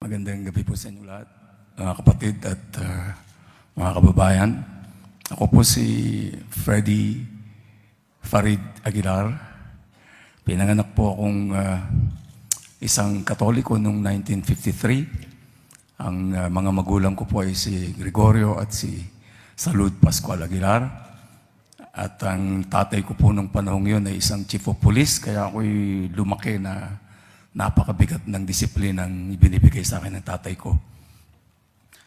Magandang gabi po sa inyo lahat, mga kapatid at ah, mga kababayan. Ako po si Freddy Farid Aguilar. Pinanganak po akong ah, isang katoliko noong 1953. Ang ah, mga magulang ko po ay si Gregorio at si Salud Pascual Aguilar. At ang tatay ko po nung panahong yun ay isang chief of police, kaya ako'y lumaki na napakabigat ng disiplinang ibinibigay sa akin ng tatay ko.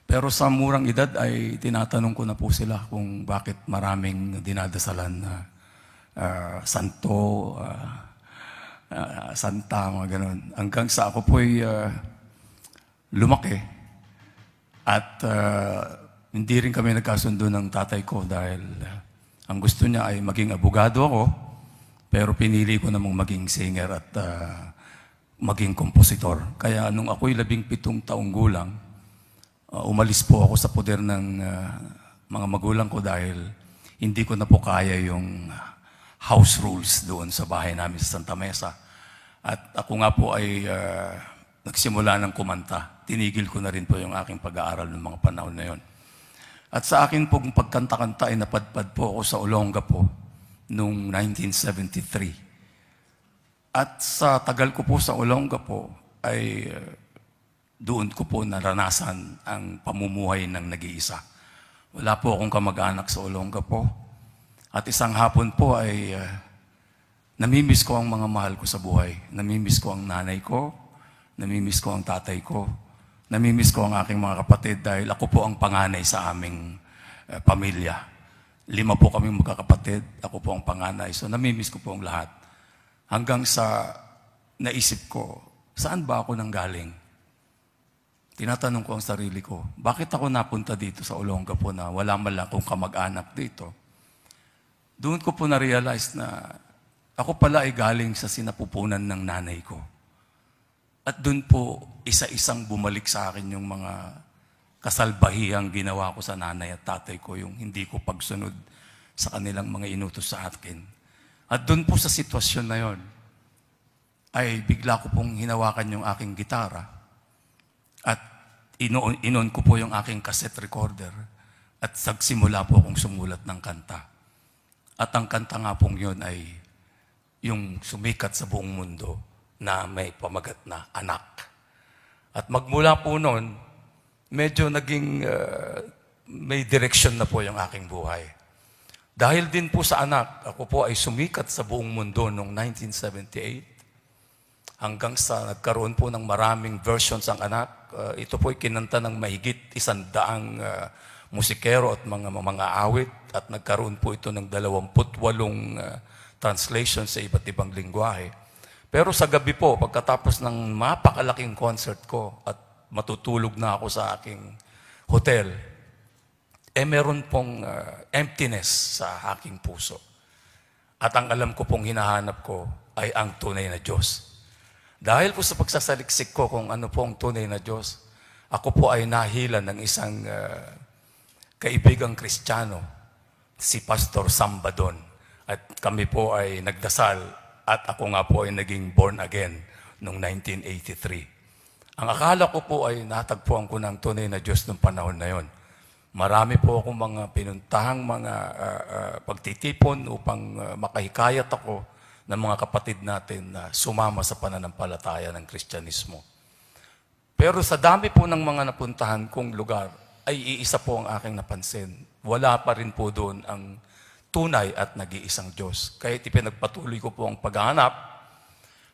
Pero sa murang edad ay tinatanong ko na po sila kung bakit maraming dinadasalan na ah, santo, ah, ah, santa, mga ganun. Hanggang sa ako po'y ah, lumaki at ah, hindi rin kami nagkasundo ng tatay ko dahil ah, ang gusto niya ay maging abogado ako, pero pinili ko namang maging singer at ah, maging kompositor. Kaya nung ako'y labing pitong taong gulang, ah, umalis po ako sa poder ng ah, mga magulang ko dahil hindi ko na po kaya yung house rules doon sa bahay namin sa Santa Mesa. At ako nga po ay ah, nagsimula ng kumanta. Tinigil ko na rin po yung aking pag-aaral ng mga panahon na yon. At sa akin pong pagkanta-kanta ay napadpad po ako sa Olongapo noong 1973. At sa tagal ko po sa Olongapo ay uh, doon ko po naranasan ang pamumuhay ng nag-iisa. Wala po akong kamag-anak sa Olongapo. At isang hapon po ay uh, namimiss ko ang mga mahal ko sa buhay. Namimiss ko ang nanay ko, namimiss ko ang tatay ko, namimiss ko ang aking mga kapatid dahil ako po ang panganay sa aming uh, pamilya. Lima po kaming magkakapatid, ako po ang panganay. So namimiss ko po ang lahat. Hanggang sa naisip ko, saan ba ako nanggaling? Tinatanong ko ang sarili ko, bakit ako napunta dito sa Olongapo na wala man lang akong kamag-anak dito? Doon ko po na-realize na ako pala ay galing sa sinapupunan ng nanay ko. At doon po, isa-isang bumalik sa akin yung mga kasalbahihang ginawa ko sa nanay at tatay ko, yung hindi ko pagsunod sa kanilang mga inutos sa akin. At doon po sa sitwasyon na yon, ay bigla ko pong hinawakan yung aking gitara at inoon, inoon ko po yung aking cassette recorder at sagsimula po akong sumulat ng kanta. At ang kanta nga pong yun ay yung sumikat sa buong mundo na may pamagat na anak. At magmula po noon, medyo naging uh, may direksyon na po yung aking buhay. Dahil din po sa anak, ako po ay sumikat sa buong mundo noong 1978 hanggang sa nagkaroon po ng maraming versions ang anak. Uh, ito po ay kinanta ng mahigit isang daang uh, musikero at mga mga awit at nagkaroon po ito ng 28 uh, translation sa iba't ibang lingwahe. Pero sa gabi po, pagkatapos ng mapakalaking concert ko at matutulog na ako sa aking hotel, eh meron pong uh, emptiness sa aking puso. At ang alam ko pong hinahanap ko ay ang tunay na Diyos. Dahil po sa pagsasaliksik ko kung ano po ang tunay na Diyos, ako po ay nahila ng isang uh, kaibigang kristyano, si Pastor Sambadon. At kami po ay nagdasal at ako nga po ay naging born again noong 1983. Ang akala ko po ay natagpuan ko ng tunay na Diyos noong panahon na yon. Marami po akong mga pinuntahang mga uh, uh, pagtitipon upang uh, makahikayat ako ng mga kapatid natin na sumama sa pananampalataya ng Kristyanismo. Pero sa dami po ng mga napuntahan kong lugar, ay iisa po ang aking napansin. Wala pa rin po doon ang tunay at nag-iisang Diyos. Kaya ipinagpatuloy ko po ang paghahanap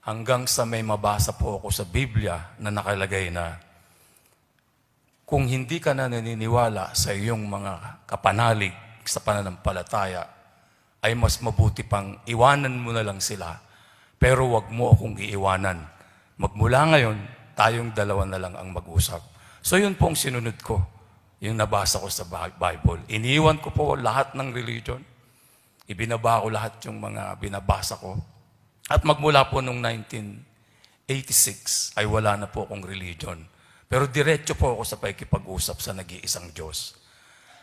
hanggang sa may mabasa po ako sa Biblia na nakalagay na kung hindi ka na naniniwala sa iyong mga kapanalig sa pananampalataya, ay mas mabuti pang iwanan mo na lang sila, pero wag mo akong iiwanan. Magmula ngayon, tayong dalawa na lang ang mag-usap. So yun po ang sinunod ko, yung nabasa ko sa Bible. Iniwan ko po lahat ng religion. Ibinaba ko lahat yung mga binabasa ko. At magmula po nung 1986 ay wala na po akong religion. Pero diretso po ako sa pakikipag-usap sa nag-iisang Diyos.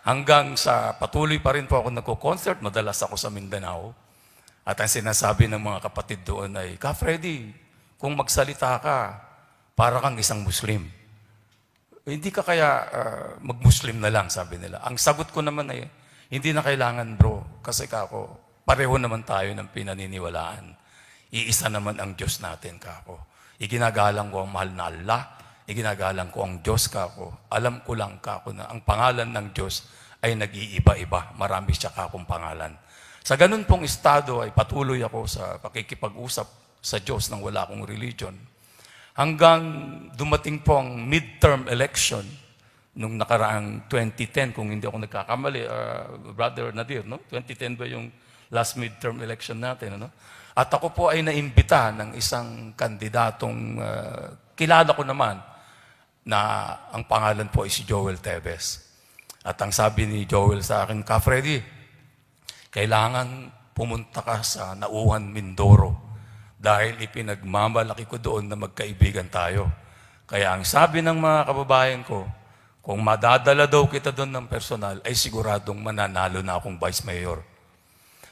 Hanggang sa patuloy pa rin po ako nagko-concert, madalas ako sa Mindanao. At ang sinasabi ng mga kapatid doon ay, Ka Freddy, kung magsalita ka, para kang isang Muslim. hindi ka kaya ah, mag-Muslim na lang, sabi nila. Ang sagot ko naman ay, hindi na kailangan bro, kasi kako, pareho naman tayo ng pinaniniwalaan. Iisa naman ang Diyos natin, kako. Iginagalang ko ang mahal na Allah, iginagalang ko ang Diyos, kako. Alam ko lang, kako, na ang pangalan ng Diyos ay nag-iiba-iba. Marami siya kakong pangalan. Sa ganun pong estado ay patuloy ako sa pakikipag-usap sa Diyos nang wala akong religion. Hanggang dumating po ang midterm election nung nakaraang 2010, kung hindi ako nagkakamali, uh, Brother Nadir, no? 2010 ba yung last midterm election natin? Ano? At ako po ay naimbita ng isang kandidatong uh, kilala ko naman na ang pangalan po ay si Joel Tevez. At ang sabi ni Joel sa akin, Ka Freddy, kailangan pumunta ka sa Nauhan, Mindoro dahil ipinagmamalaki ko doon na magkaibigan tayo. Kaya ang sabi ng mga kababayan ko, kung madadala daw kita doon ng personal, ay siguradong mananalo na akong vice mayor.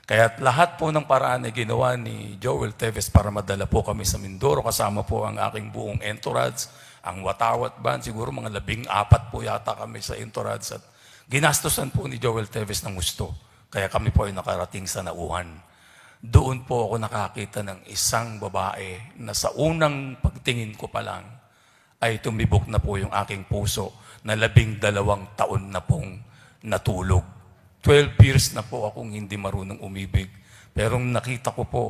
Kaya lahat po ng paraan ay ginawa ni Joel Teves para madala po kami sa Mindoro. Kasama po ang aking buong entourage, ang Watawat Band. Siguro mga labing apat po yata kami sa entourage. At ginastosan po ni Joel Teves ng gusto. Kaya kami po ay nakarating sa Nauhan. Doon po ako nakakita ng isang babae na sa unang pagtingin ko pa lang ay tumibok na po yung aking puso na labing dalawang taon na pong natulog. 12 years na po akong hindi marunong umibig. Pero nakita ko po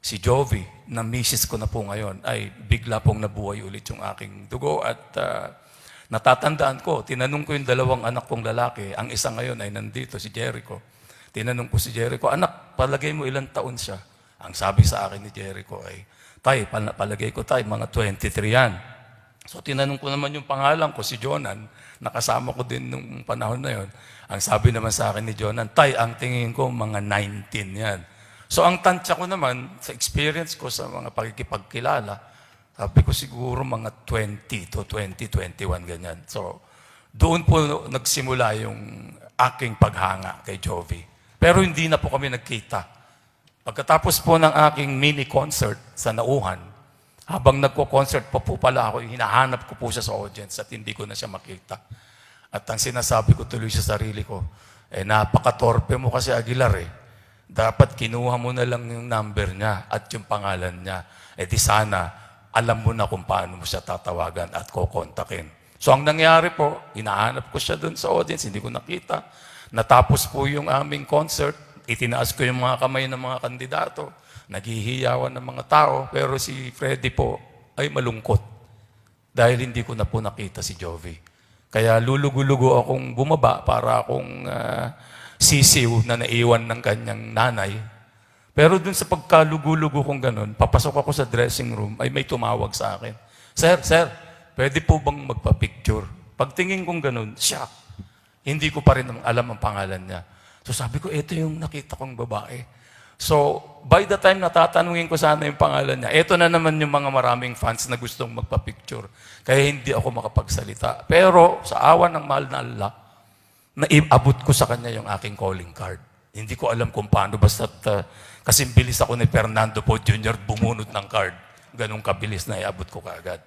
si Jovi, na misis ko na po ngayon, ay bigla pong nabuhay ulit yung aking dugo. At ah, natatandaan ko, tinanong ko yung dalawang anak kong lalaki. Ang isa ngayon ay nandito, si Jericho. Tinanong ko si Jericho, anak, palagay mo ilang taon siya? Ang sabi sa akin ni Jericho ay, tay, pal- palagay ko tay, mga 23 yan. So tinanong ko naman yung pangalan ko, si Jonan, nakasama ko din nung panahon na yon. Ang sabi naman sa akin ni Jonan, Tay, ang tingin ko mga 19 yan. So ang tansya ko naman, sa experience ko sa mga pagkikipagkilala, sabi ko siguro mga 20 to 20, 21, ganyan. So doon po nagsimula yung aking paghanga kay Jovi. Pero hindi na po kami nagkita. Pagkatapos po ng aking mini concert sa Nauhan, habang nagko-concert pa po pala ako, hinahanap ko po siya sa audience at hindi ko na siya makita. At ang sinasabi ko tuloy sa sarili ko, eh napakatorpe mo kasi Aguilar eh. Dapat kinuha mo na lang yung number niya at yung pangalan niya. Eh di sana, alam mo na kung paano mo siya tatawagan at kukontakin. So ang nangyari po, hinahanap ko siya doon sa audience, hindi ko nakita. Natapos po yung aming concert, itinaas ko yung mga kamay ng mga kandidato, naghihiyawan ng mga tao, pero si Freddy po ay malungkot dahil hindi ko na po nakita si Jovi. Kaya lulugo-lugo akong bumaba para akong ah, sisiw na naiwan ng kanyang nanay. Pero dun sa pagkalugo-lugo kong ganun, papasok ako sa dressing room, ay may tumawag sa akin. Sir, sir, pwede po bang magpa-picture? Pagtingin kong ganun, shock. Hindi ko pa rin alam ang pangalan niya. So sabi ko, ito yung nakita kong babae. So, by the time natatanungin ko sana yung pangalan niya, ito na naman yung mga maraming fans na gustong magpa-picture. Kaya hindi ako makapagsalita. Pero sa awa ng mahal na Allah, naiabot ko sa kanya yung aking calling card. Hindi ko alam kung paano, basta uh, kasi bilis ako ni Fernando po Jr. bumunot ng card. Ganong kabilis na iabot ko kaagad.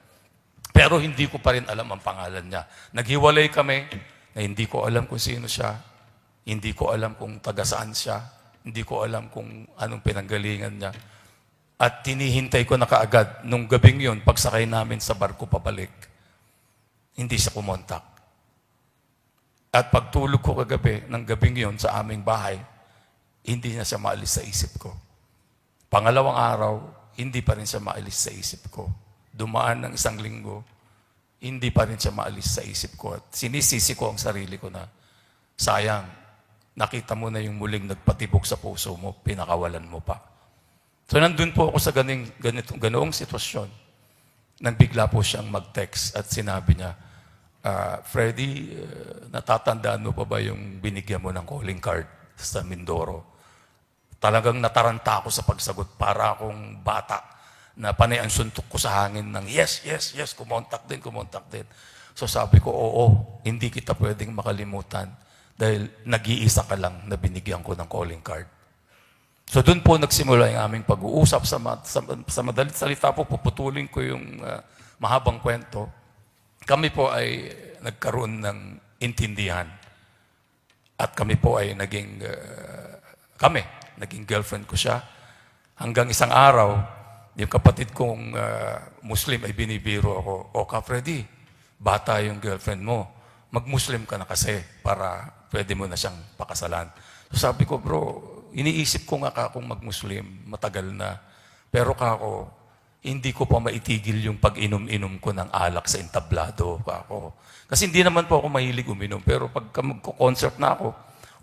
Pero hindi ko pa rin alam ang pangalan niya. Naghiwalay kami na hindi ko alam kung sino siya. Hindi ko alam kung taga saan siya. Hindi ko alam kung anong pinanggalingan niya. At tinihintay ko na kaagad nung gabing yun, pagsakay namin sa barko pabalik. Hindi siya kumontak. At pagtulog ko kagabi, ng gabing yun sa aming bahay, hindi na siya maalis sa isip ko. Pangalawang araw, hindi pa rin siya maalis sa isip ko. Dumaan ng isang linggo, hindi pa rin siya maalis sa isip ko. At sinisisi ko ang sarili ko na, sayang, nakita mo na yung muling nagpatibok sa puso mo, pinakawalan mo pa. So nandun po ako sa ganing, ganito, ganoong sitwasyon. Nang bigla po siyang mag-text at sinabi niya, ah, Freddy, uh, natatandaan mo pa ba yung binigyan mo ng calling card sa Mindoro? Talagang nataranta ako sa pagsagot para akong bata na panay ang suntok ko sa hangin ng yes, yes, yes, kumontak din, kumontak din. So sabi ko, oo, hindi kita pwedeng makalimutan dahil nag-iisa ka lang na binigyan ko ng calling card. So doon po nagsimula yung aming pag-uusap sa, ma- sa, sa madalit salita po, puputulin ko yung ah, mahabang kwento. Kami po ay nagkaroon ng intindihan. At kami po ay naging, uh, kami, naging girlfriend ko siya. Hanggang isang araw, yung kapatid kong uh, Muslim ay binibiro ako, O ka Freddy, bata yung girlfriend mo. Mag-Muslim ka na kasi para pwede mo na siyang pakasalan. So sabi ko, bro, iniisip ko nga ka kung mag-Muslim, matagal na. Pero kako, hindi ko pa maitigil yung pag-inom-inom ko ng alak sa entablado kako. Kasi hindi naman po ako mahilig uminom. Pero pagka magko-concert na ako,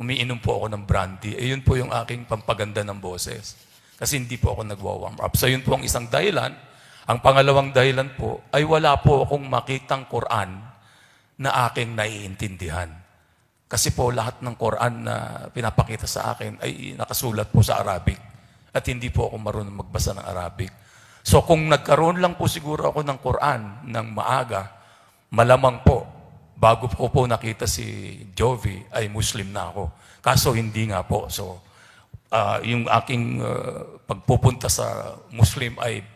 umiinom po ako ng brandy. Eh, yun po yung aking pampaganda ng boses. Kasi hindi po ako nagwa-warm up. So yun po ang isang dahilan. Ang pangalawang dahilan po ay wala po akong makitang Quran na aking naiintindihan. Kasi po lahat ng Quran na pinapakita sa akin ay nakasulat po sa Arabic. At hindi po ako marunong magbasa ng Arabic. So kung nagkaroon lang po siguro ako ng Quran ng maaga, malamang po, bago ko po nakita si Jovi, ay Muslim na ako. Kaso hindi nga po. So ah, yung aking ah, pagpupunta sa Muslim ay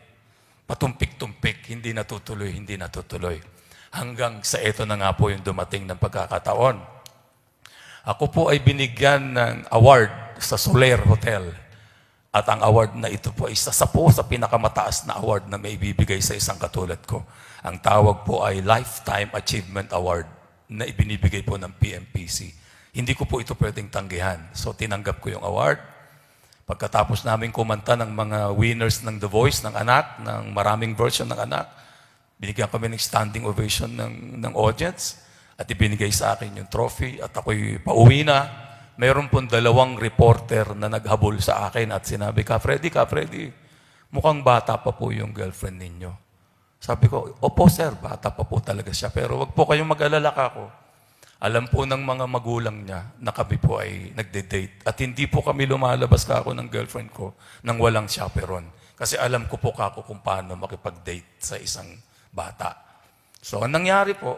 patumpik-tumpik, hindi natutuloy, hindi natutuloy. Hanggang sa ito na nga po yung dumating ng pagkakataon. Ako po ay binigyan ng award sa Soler Hotel. At ang award na ito po isa sa po sa pinakamataas na award na may bibigay sa isang katulad ko. Ang tawag po ay Lifetime Achievement Award na ibinibigay po ng PMPC. Hindi ko po ito pwedeng tanggihan. So tinanggap ko yung award. Pagkatapos namin kumanta ng mga winners ng The Voice ng anak, ng maraming version ng anak, binigyan kami ng standing ovation ng, ng audience at ibinigay sa akin yung trophy at ako'y pauwi na. Mayroon pong dalawang reporter na naghabol sa akin at sinabi, Ka Freddy, Ka Freddy, mukhang bata pa po yung girlfriend ninyo. Sabi ko, opo sir, bata pa po talaga siya. Pero wag po kayong mag-alala ka ko. Alam po ng mga magulang niya na kami po ay nagde-date. At hindi po kami lumalabas ka ako ng girlfriend ko nang walang chaperon. Kasi alam ko po kako kung paano makipag-date sa isang bata. So, ang nangyari po,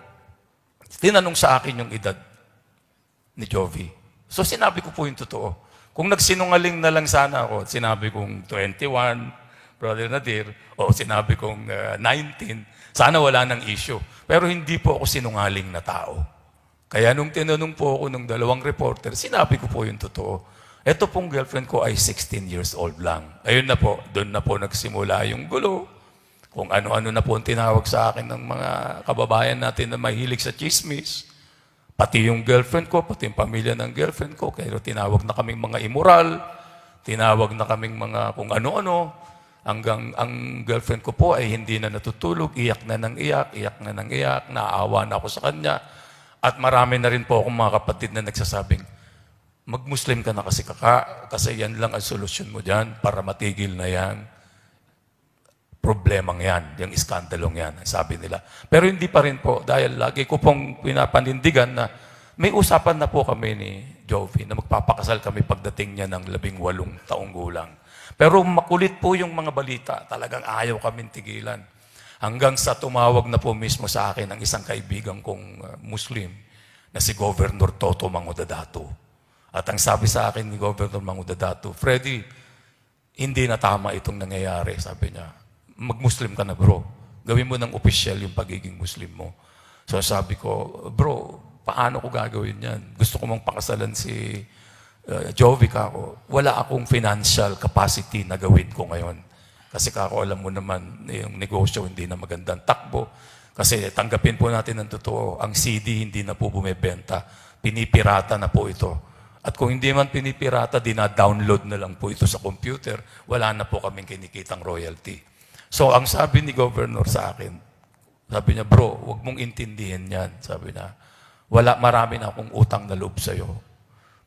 tinanong sa akin yung edad ni Jovi. So, sinabi ko po yung totoo. Kung nagsinungaling na lang sana ako, sinabi kong 21, Brother Nadir, o sinabi kong uh, 19, sana wala nang issue. Pero hindi po ako sinungaling na tao. Kaya nung tinanong po ako ng dalawang reporter, sinabi ko po yung totoo. Ito pong girlfriend ko ay 16 years old lang. Ayun na po, doon na po nagsimula yung gulo. Kung ano-ano na po ang tinawag sa akin ng mga kababayan natin na mahilig sa chismis. Pati yung girlfriend ko, pati yung pamilya ng girlfriend ko. Kaya tinawag na kaming mga immoral, tinawag na kaming mga kung ano-ano. Hanggang ang girlfriend ko po ay hindi na natutulog, iyak na ng iyak, iyak na ng iyak, naawa na ako sa kanya. At marami na rin po akong mga kapatid na nagsasabing, mag-Muslim ka na kasi kaka, kasi yan lang ang solusyon mo dyan para matigil na yan. Problemang yan, yung iskandalong yan, sabi nila. Pero hindi pa rin po, dahil lagi ko pong pinapanindigan na may usapan na po kami ni Jovi na magpapakasal kami pagdating niya ng labing walong taong gulang. Pero makulit po yung mga balita, talagang ayaw kami tigilan. Hanggang sa tumawag na po mismo sa akin ang isang kaibigan kong uh, Muslim na si Governor Toto Mangudadato. At ang sabi sa akin ni Governor Mangudadato, Freddy, hindi na tama itong nangyayari, sabi niya. Mag-Muslim ka na bro. Gawin mo ng official yung pagiging Muslim mo. So sabi ko, bro, paano ko gagawin yan? Gusto ko mang pakasalan si uh, Jovi ako. Wala akong financial capacity na gawin ko ngayon. Kasi kako alam mo naman, yung negosyo hindi na magandang takbo. Kasi tanggapin po natin ng totoo, ang CD hindi na po bumebenta. Pinipirata na po ito. At kung hindi man pinipirata, dina-download na lang po ito sa computer. Wala na po kaming kinikitang royalty. So, ang sabi ni Governor sa akin, sabi niya, bro, wag mong intindihin yan. Sabi niya, wala, marami na akong utang na loob sa'yo.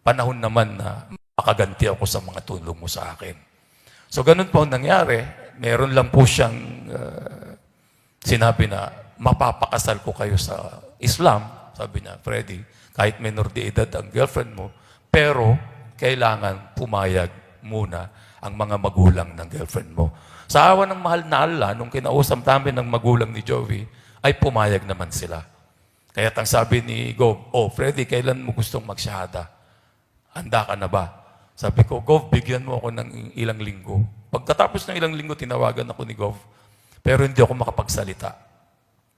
Panahon naman na makaganti ako sa mga tulong mo sa akin. So, ganun po ang nangyari. Meron lang po siyang uh, sinabi na, mapapakasal ko kayo sa Islam. Sabi niya, Freddy, kahit minor de edad ang girlfriend mo, pero kailangan pumayag muna ang mga magulang ng girlfriend mo. Sa awa ng mahal na Allah, nung kinausap namin ng magulang ni Jovi, ay pumayag naman sila. Kaya ang sabi ni Gov, oh Freddy, kailan mo gustong magsyahada? Handa ka na ba? Sabi ko, Gov, bigyan mo ako ng ilang linggo. Pagkatapos ng ilang linggo, tinawagan ako ni Gov. Pero hindi ako makapagsalita.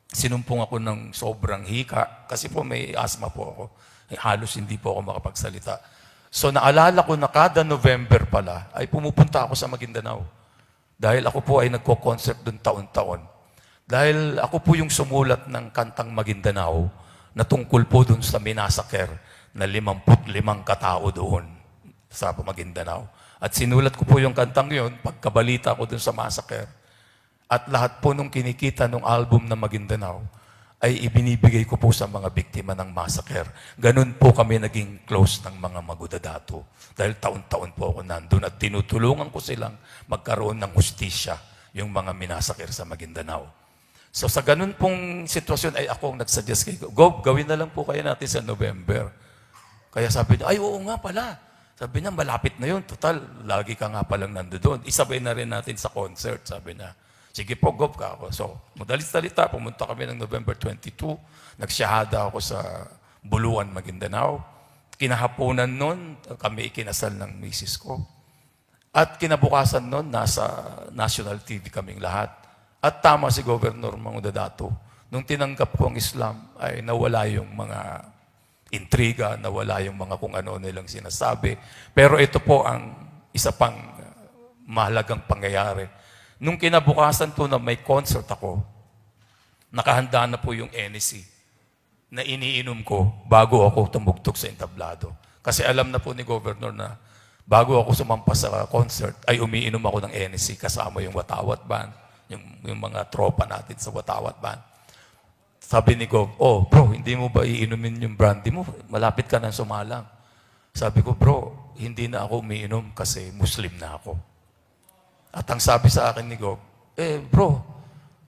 sinumpong ako ng sobrang hika kasi po may asthma po ako. Eh, Halos hindi po ako makapagsalita. So naalala ko na kada November pala ay pumupunta ako sa Maguindanao. Dahil ako po ay nagko-concert doon taon-taon. Dahil ako po yung sumulat ng kantang Maguindanao na tungkol po doon sa Minasaker na 55 katao doon sa Maguindanao. At sinulat ko po yung kantang yon pagkabalita ko doon sa massacre. At lahat po nung kinikita nung album na Maguindanao ay ibinibigay ko po sa mga biktima ng massacre. Ganun po kami naging close ng mga magudadato. Dahil taon-taon po ako nandun at tinutulungan ko silang magkaroon ng hustisya yung mga minasakir sa Maguindanao. So sa ganun pong sitwasyon ay ako ang nagsuggest kay Go, gawin na lang po kayo natin sa November. Kaya sabi niya, ay oo nga pala. Sabi niya, malapit na yun. Total, lagi ka nga palang nandoon. Isabay na rin natin sa concert, sabi niya. Sige po, go ka ako. So, madalit-dalita, pumunta kami ng November 22. Nagsyahada ako sa Buluan, Maguindanao. Kinahaponan nun, kami ikinasal ng misis ko. At kinabukasan nun, nasa national TV kaming lahat. At tama si Governor Mangudadato. Nung tinanggap ko ang Islam, ay nawala yung mga intriga, nawala yung mga kung ano nilang sinasabi. Pero ito po ang isa pang mahalagang pangyayari. Nung kinabukasan po na may concert ako, nakahanda na po yung NEC na iniinom ko bago ako tumugtog sa entablado. Kasi alam na po ni Governor na bago ako sumampas sa concert, ay umiinom ako ng NEC kasama yung Watawat Band, yung, yung mga tropa natin sa Watawat Band. Sabi ni Gov, oh bro, hindi mo ba iinumin yung brandy mo? Malapit ka nang sumalang. Sabi ko, bro, hindi na ako umiinom kasi Muslim na ako. At ang sabi sa akin ni Gov, eh bro,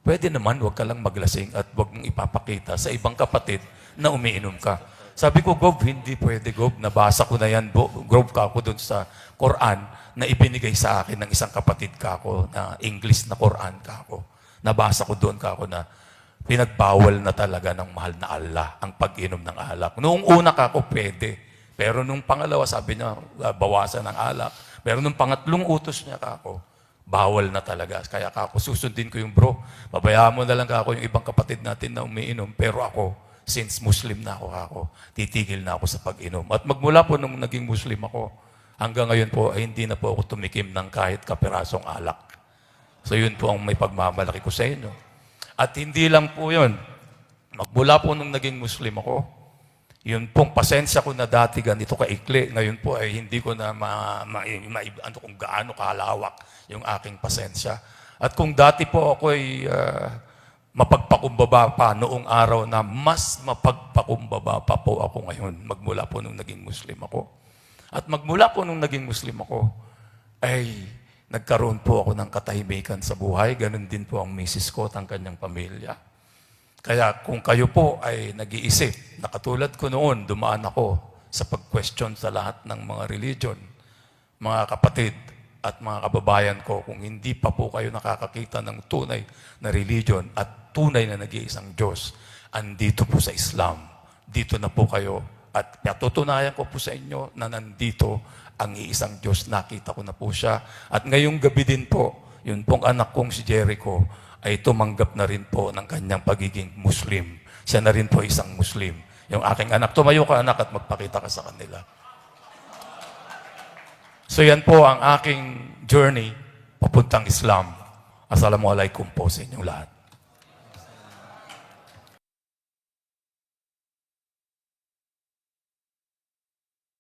pwede naman wag ka lang maglasing at wag mong ipapakita sa ibang kapatid na umiinom ka. Sabi ko, Gov, hindi pwede, Gov. Nabasa ko na yan, Gov, ka ako doon sa Quran na ibinigay sa akin ng isang kapatid ka ako na English na Quran ka ako. Nabasa ko doon ka ako na pinagbawal na talaga ng mahal na Allah ang pag-inom ng alak. Noong una ka ako, pwede. Pero nung pangalawa, sabi niya, ah, bawasan ng alak. Pero nung pangatlong utos niya ka ako, bawal na talaga. Kaya ka ako, susundin ko yung bro. Babayaan mo na lang ako yung ibang kapatid natin na umiinom. Pero ako, since Muslim na ako ako, titigil na ako sa pag-inom. At magmula po nung naging Muslim ako, hanggang ngayon po, ay hindi na po ako tumikim ng kahit kapirasong alak. So yun po ang may pagmamalaki ko sa inyo. At hindi lang po yun. Magmula po nung naging Muslim ako, yun pong pasensya ko na dati ganito kaikli, ngayon po ay hindi ko na ma, ma, ma, ano kung gaano kalawak yung aking pasensya. At kung dati po ako ay ah, mapagpakumbaba pa noong araw na mas mapagpakumbaba pa po ako ngayon magmula po nung naging Muslim ako. At magmula po nung naging Muslim ako, ay nagkaroon po ako ng katahimikan sa buhay. Ganon din po ang misis ko at ang kanyang pamilya. Kaya kung kayo po ay nag-iisip na ko noon, dumaan ako sa pag-question sa lahat ng mga religion, mga kapatid at mga kababayan ko, kung hindi pa po kayo nakakakita ng tunay na religion at tunay na nag-iisang Diyos, andito po sa Islam. Dito na po kayo at patutunayan ko po sa inyo na nandito ang iisang Diyos. Nakita ko na po siya. At ngayong gabi din po, yun pong anak kong si Jericho ay tumanggap na rin po ng kanyang pagiging Muslim. Siya na rin po isang Muslim. Yung aking anak, tumayo ka anak at magpakita ka sa kanila. So yan po ang aking journey papuntang Islam. Assalamualaikum po sa inyong lahat.